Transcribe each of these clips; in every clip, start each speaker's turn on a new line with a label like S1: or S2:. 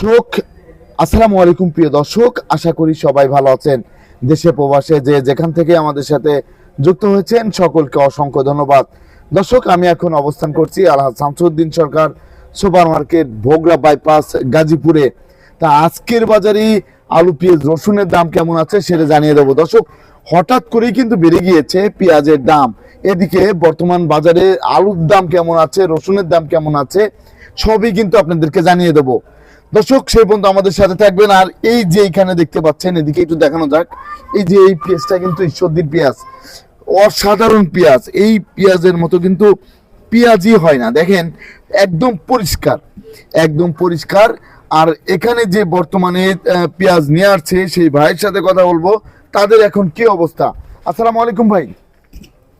S1: দর্শক, আসসালামু আলাইকুম প্রিয় দর্শক, আশা করি সবাই ভালো আছেন। দেশে প্রবাসে যে যেখান থেকে আমাদের সাথে যুক্ত হয়েছেন, সকলকে অসংখ্য ধন্যবাদ। দর্শক, আমি এখন অবস্থান করছি Alhaj Shamsuddin Sarkar super market Bhogra bypass, গাজীপুরে। তা আজকের বাজারে আলু, পেঁয়াজ, রসুনের দাম কেমন আছে সেটা জানিয়ে দেবো। দর্শক, হঠাৎ করেই কিন্তু বেড়ে গিয়েছে পেঁয়াজের দাম। এদিকে বর্তমান বাজারে আলুর দাম কেমন আছে, রসুনের দাম কেমন আছে, সবই কিন্তু আপনাদেরকে জানিয়ে দেবো। দর্শক সেই পর্যন্ত আমাদের সাথে থাকবেন। আর এই যে এখানে দেখতে পাচ্ছেন এদিকে একটু দেখানো যাক। এই যে এই পেঁয়াজটা কিন্তু ঈশ্বরদীর পেঁয়াজ। অসাধারণ পেঁয়াজ। এই পেঁয়াজের মতো কিন্তু পেঁয়াজই হয় না। দেখেন একদম পরিষ্কার। একদম পরিষ্কার। আর এখানে যে বর্তমানে পেঁয়াজ নিয়ে আসছে সেই ভাইয়ের সাথে কথা বলব। তাদের এখন কি অবস্থা? আসসালামু আলাইকুম ভাই।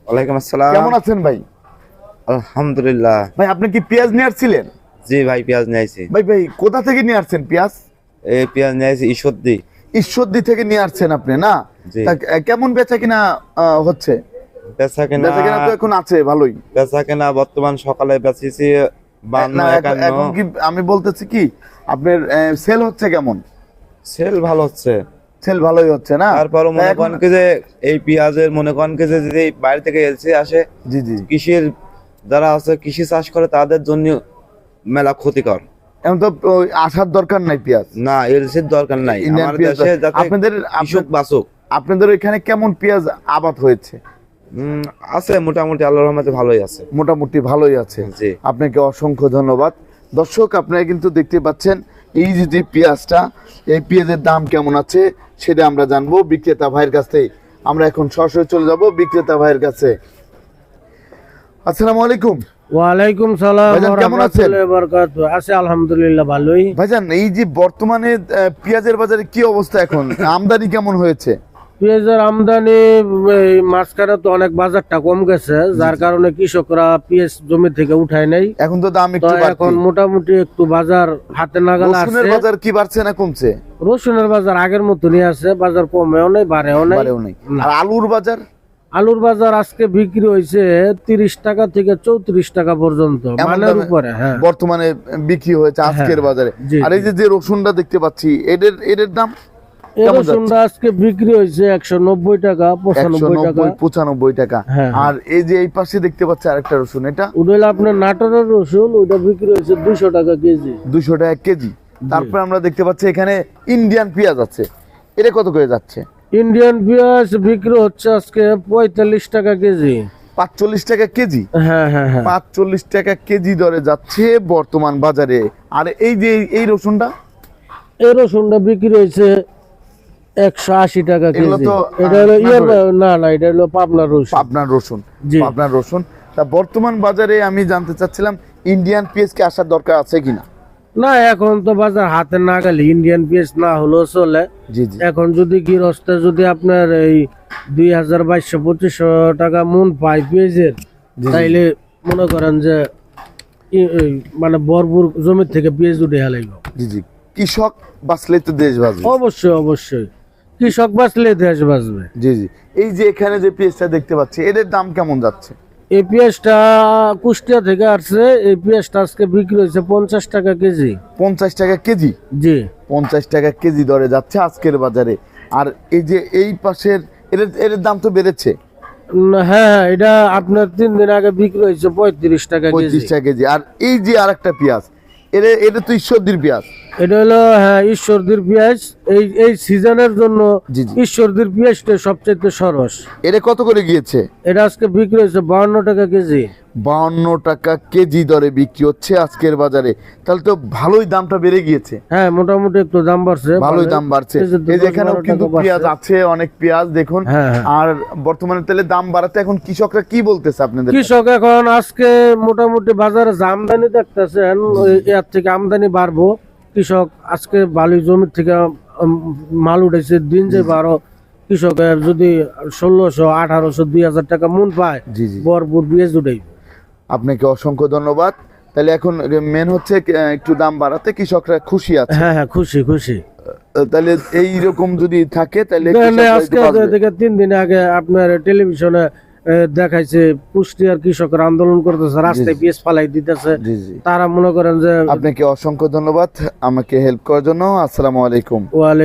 S2: ওয়ালাইকুম আসসালাম।
S1: কেমন আছেন ভাই?
S2: আলহামদুলিল্লাহ।
S1: ভাই আপনি কি পেঁয়াজ নিয়ে আসছিলেন?
S2: জি ভাই পেঁয়াজ নিয়ে আইছি।
S1: ভাই ভাই কোথা থেকে নিয়ে আসছেন পেঁয়াজ?
S2: এই পেঁয়াজ নিয়ে আইছি ঈশ্বরদি।
S1: ঈশ্বরদী থেকে নিয়ে আসছেন আপনি না? কেমন বেচা কিনা হচ্ছে?
S2: বেচা কেনা
S1: বেচা কিনা তো এখন আছে ভালোই।
S2: বেচা কেনা বর্তমান সকালে বেচেছি
S1: এখন- কি আমি বলতেছি কি আপনার সেল হচ্ছে কেমন?
S2: সেল ভালো হচ্ছে।
S1: সেল ভালোই হচ্ছে না?
S2: তারপর মনে করেন কি যে এই পেঁয়াজের মনে করেন কি যে যদি বাইরে থেকে এলসি আসে
S1: জি জি।
S2: কৃষির যারা আছে কৃষি চাষ করে তাদের জন্য মেলা ক্ষতিকর।
S1: এখন তো আসার দরকার নাই পেঁয়াজ।
S2: না এলসির দরকার নাই।
S1: আপনাদের
S2: কৃষক
S1: আপনাদের এখানে কেমন পেঁয়াজ আবাদ হয়েছে?
S2: আছে মোটামুটি আল্লাহর রহমতে ভালোই আছে।
S1: মোটামুটি ভালোই আছে।
S2: জি।
S1: আপনাকে অসংখ্য ধন্যবাদ। দর্শক আপনারা কিন্তু দেখতে পাচ্ছেন এই যে যে পেঁয়াজটা এই পেঁয়াজের দাম কেমন আছে সেটা আমরা জানব। বিক্রেতা ভাইয়ের কাছ আমরা এখন সরাসরি চলে যাব। বিক্রেতা ভাইয়ের কাছে আসসালামু আলাইকুম।
S3: ওয়ালাইকুম সালাম
S1: কেমন আছেন?
S3: রাহমাতুল্লাহি ওয়া বারাকাতুহু। আছে আলহামদুলিল্লাহ ভালোই।
S1: ভাইজান এই যে বর্তমানে পেঁয়াজের বাজারে কি অবস্থা এখন? আমদানি কেমন হয়েছে?
S3: পেঁয়াজের আমদানি মাঝখানে তো অনেক বাজারটা কম গেছে যার কারণে কৃষকরা পেঁয়াজ জমি থেকে উঠায় নাই।
S1: এখন তো দাম একটু
S3: এখন মোটামুটি একটু বাজার হাতে নাগালে আছে।
S1: বাজার কি বাড়ছে না কমছে?
S3: রসুনের বাজার আগের মতনই আছে বাজার কমেও নেই বাড়েও নেই।
S1: নেই। আর আলুর বাজার?
S3: আলুর বাজার আজকে বিক্রি হয়েছে তিরিশ টাকা থেকে চৌত্রিশ টাকা পর্যন্ত মানের উপরে হ্যাঁ।
S1: বর্তমানে বিক্রি হয়েছে আজকের
S3: হ্যাঁ,
S1: বাজারে। আর এই যে রসুনটা দেখতে পাচ্ছি এদের এদের দাম
S3: এই রসুনটা আজকে বিক্রি হয়েছে একশো নব্বই টাকা পঁচানব্বই টাকা।
S1: পঁচানব্বই টাকা।
S3: হ্যাঁ,
S1: আর এই যে এই পাশে দেখতে পাচ্ছি আরেকটা রসুন এটা?
S3: ওটা হলো আপনার নাটোরের রসুন ওটা বিক্রি হয়েছে দুশো টাকা কেজি।
S1: দুশো টাকা কেজি। তারপর আমরা দেখতে পাচ্ছি এখানে ইন্ডিয়ান পেঁয়াজ আছে। এটা কত করে যাচ্ছে?
S3: ইন্ডিয়ান পেঁয়াজ বিক্রি হচ্ছে আজকে পঁয়তাল্লিশ টাকা কেজি।
S1: পাঁচচল্লিশ টাকা কেজি?
S3: হ্যাঁ হ্যাঁ হ্যাঁ।
S1: পাঁচচল্লিশ টাকা কেজি দরে যাচ্ছে বর্তমান বাজারে। আর এই যে এই- রসুনটা?
S3: এই রসুনটা বিক্রি হয়েছে একশো আশি টাকা কেজি। এটা হলো না না এটা হলো পাবনার রসুন।
S1: আপনার রসুন। আপনার রসুন। তা বর্তমান বাজারে আমি জানতে চাচ্ছিলাম ইন্ডিয়ান পেঁয়াজ কি আসার দরকার আছে কিনা?
S3: না এখন তো বাজার হাতে না গেলে ইন্ডিয়ান পেঁয়াজ না হলেও চলে। এখন যদি গৃহস্থে যদি আপনার এই দুই হাজার বাইশশো পঁচিশশো টাকা মন পায় পেঁয়াজের তাইলে মনে করেন যে মানে বরপুর জমির থেকে পেঁয়াজ উঠে হেলাইব।
S1: জি জি। কৃষক বাঁচলে তো দেশ বাঁচবে।
S3: অবশ্যই অবশ্যই। কৃষক বাঁচলে দেশ বাঁচবে।
S1: জি জি। এই যে এখানে যে পেঁয়াজটা দেখতে পাচ্ছি এদের দাম কেমন যাচ্ছে?
S3: এই পেঁয়াজটা কুষ্টিয়া থেকে আসছে এই পেঁয়াজটা আজকে বিক্রি হয়েছে পঞ্চাশ টাকা কেজি।
S1: পঞ্চাশ টাকা কেজি?
S3: জি।
S1: পঞ্চাশ টাকা কেজি দরে যাচ্ছে আজকের বাজারে। আর এই যে এই পাশের এদের এদের দাম তো বেড়েছে।
S3: হ্যাঁ হ্যাঁ এটা আপনার তিন দিন আগে বিক্রি হয়েছে পঁয়ত্রিশ টাকা কেজি।
S1: পঁয়ত্রিশ টাকা কেজি। আর এই যে আরেকটা পেঁয়াজ এটা এটা তো ঈশ্বরদীর পেঁয়াজ।
S3: এটা হলো হ্যাঁ ঈশ্বরদীর পেঁয়াজ। এই এই সিজনের জন্য ঈশ্বরদীর পেঁয়াজটা সবচেয়ে সরস।
S1: এটা কত করে গিয়েছে?
S3: এটা আজকে বিক্রি হয়েছে বাউন্ন টাকা কেজি।
S1: বাউন্ন টাকা কেজি দরে বিক্রি হচ্ছে আজকের বাজারে। তাহলে তো ভালোই দামটা বেড়ে গিয়েছে।
S3: হ্যাঁ মোটামুটি একটু দাম বাড়ছে।
S1: ভালোই দাম বাড়ছে।
S3: এই যে
S1: এখানেও কিন্তু পেঁয়াজ আছে অনেক পেঁয়াজ দেখুন।
S3: হ্যাঁ, হ্যাঁ।
S1: আর বর্তমানে তেলে দাম বাড়াতে এখন কৃষকরা কি বলতেছে আপনাদের?
S3: কৃষক এখন আজকে মোটামুটি বাজারে আমদানি দেখতেছেন ওই- এর থেকে আমদানি বাড়বো। কৃষক আজকে বালি জমির থেকে মাল উঠেছে দিন যে বারো কৃষকের যদি ষোলোশো আঠারোশো দুই হাজার টাকা মন পায়
S1: জি জি।
S3: ভরপুর পেঁয়াজ উঠেই
S1: আপনাকে অসংখ্য ধন্যবাদ। তাহলে এখন মেন হচ্ছে একটু দাম বাড়াতে কৃষকরা খুশি আছে।
S3: হ্যাঁ হ্যাঁ খুশি খুশি।
S1: তাহলে এই রকম যদি থাকে তাহলে
S3: আজকে তিন দিন আগে আপনার টেলিভিশনে দেখাইছে কুষ্টিয়ার কৃষকরা আন্দোলন করতেছে রাস্তায়। পিএস ফালাই দিতেছে। তারা মনে করেন যে
S1: আপনাকে অসংখ্য ধন্যবাদ আমাকে হেল্প করার জন্য। আসসালামু আলাইকুম।